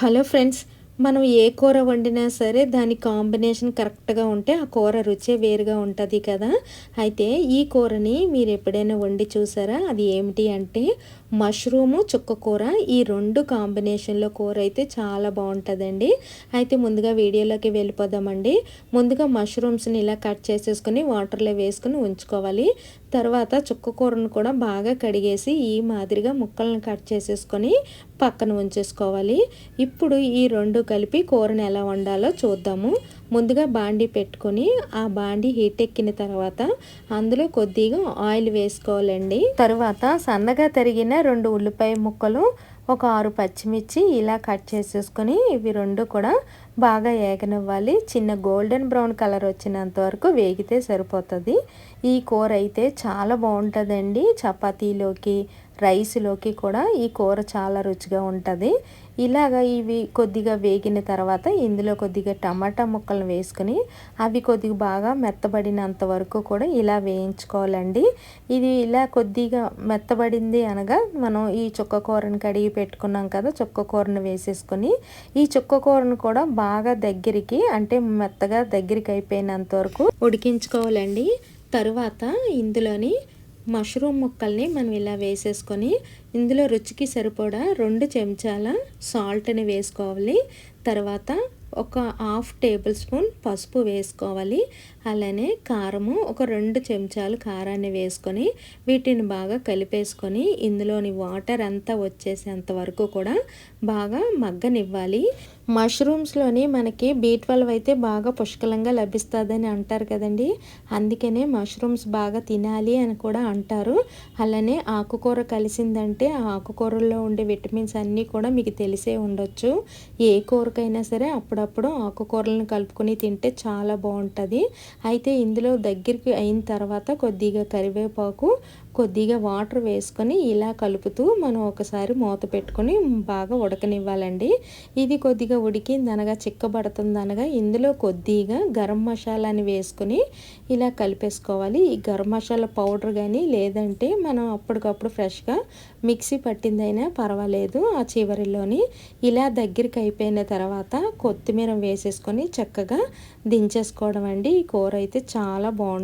Hello friends మనం ఏ కూర వండినా సరే దాని కాంబినేషన్ కరెక్ట్గా ఉంటే ఆ కూర రుచే వేరుగా ఉంటుంది కదా. అయితే ఈ కూరని మీరు ఎప్పుడైనా వండి చూసారా? అది ఏమిటి అంటే మష్రూము చుక్క కూర. ఈ రెండు కాంబినేషన్లో కూర అయితే చాలా బాగుంటుందండి. అయితే ముందుగా వీడియోలోకి వెళ్ళిపోదామండి. ముందుగా మష్రూమ్స్ని ఇలా కట్ చేసేసుకొని వాటర్లో వేసుకొని ఉంచుకోవాలి. తర్వాత చుక్క కూరను కూడా బాగా కడిగేసి ఈ మాదిరిగా ముక్కలను కట్ చేసేసుకొని పక్కన ఉంచేసుకోవాలి. ఇప్పుడు ఈ రెండు కలిపి కూరని ఎలా వండాలో చూద్దాము. ముందుగా బాండి పెట్టుకొని ఆ బాండి హీట్ ఎక్కిన తర్వాత అందులో కొద్దిగా ఆయిల్ వేసుకోవాలండి. తర్వాత సన్నగా తరిగిన రెండు ఉల్లిపాయ ముక్కలు ఒక ఆరు పచ్చిమిర్చి ఇలా కట్ చేసేసుకొని ఇవి రెండు కూడా బాగా ఏగనివ్వాలి. చిన్న గోల్డెన్ బ్రౌన్ కలర్ వచ్చినంత వరకు వేగితే సరిపోతుంది. ఈ కూర అయితే చాలా బాగుంటుందండి. చపాతీలోకి రైస్లోకి కూడా ఈ కూర చాలా రుచిగా ఉంటుంది. ఇలాగ ఇవి కొద్దిగా వేగిన తర్వాత ఇందులో కొద్దిగా టమాటా ముక్కలు వేసుకుని అవి కొద్దిగా బాగా మెత్తబడినంత వరకు కూడా ఇలా వేయించుకోవాలండి. ఇది ఇలా కొద్దిగా మెత్తబడింది అనగా మనం ఈ చుక్క కూరని కడిగి పెట్టుకున్నాం కదా చుక్క కూరను వేసేసుకొని ఈ చుక్క కూరను కూడా బాగా దగ్గరికి అంటే మెత్తగా దగ్గరికి అయిపోయినంత వరకు ఉడికించుకోవాలండి. తరువాత ఇందులోని మష్రూమ్ ముక్కల్ని మనం ఇలా వేసేసుకొని ఇందులో రుచికి సరిపడా రెండు చెంచాల సాల్ట్ని వేసుకోవాలి. తర్వాత ఒక హాఫ్ టేబుల్ స్పూన్ పసుపు వేసుకోవాలి. అలానే కారము ఒక రెండు చెంచాలు కారాన్ని వేసుకొని వీటిని బాగా కలిపేసుకొని ఇందులోని వాటర్ అంతా వచ్చేసేంత వరకు కూడా బాగా మగ్గనివ్వాలి. మష్రూమ్స్లోని మనకి బీ ట్వెల్వ్ అయితే బాగా పుష్కలంగా లభిస్తుందని అంటారు కదండి. అందుకనే మష్రూమ్స్ బాగా తినాలి అని కూడా అంటారు. అలానే ఆకుకూర కలిసిందంటే ఆ ఆకుకూరల్లో ఉండే విటమిన్స్ అన్నీ కూడా మీకు తెలిసే ఉండొచ్చు. ఏ కూరకైనా సరే అప్పుడప్పుడు ఆకుకూరలను కలుపుకొని తింటే చాలా బాగుంటుంది. అయితే ఇందులో దగ్గరికి అయిన తర్వాత కొద్దిగా కరివేపాకు కొద్దిగా వాటర్ వేసుకొని ఇలా కలుపుతూ మనం ఒకసారి మూత పెట్టుకొని బాగా ఉడకనివ్వాలండి. ఇది కొద్దిగా ఉడికింది అనగా చిక్కబడుతుంది అనగా ఇందులో కొద్దిగా గరం మసాలాని వేసుకొని ఇలా కలిపేసుకోవాలి. ఈ గరం మసాలా పౌడర్ కానీ లేదంటే మనం అప్పటికప్పుడు ఫ్రెష్గా మిక్సీ పట్టిందైనా పర్వాలేదు. ఆ చివరిలోని ఇలా దగ్గరికి అయిపోయిన తర్వాత కొత్తిమీర వేసేసుకొని చక్కగా దించేసుకోవడం అండి. ఈ కూర అయితే చాలా బాగుంటుంది.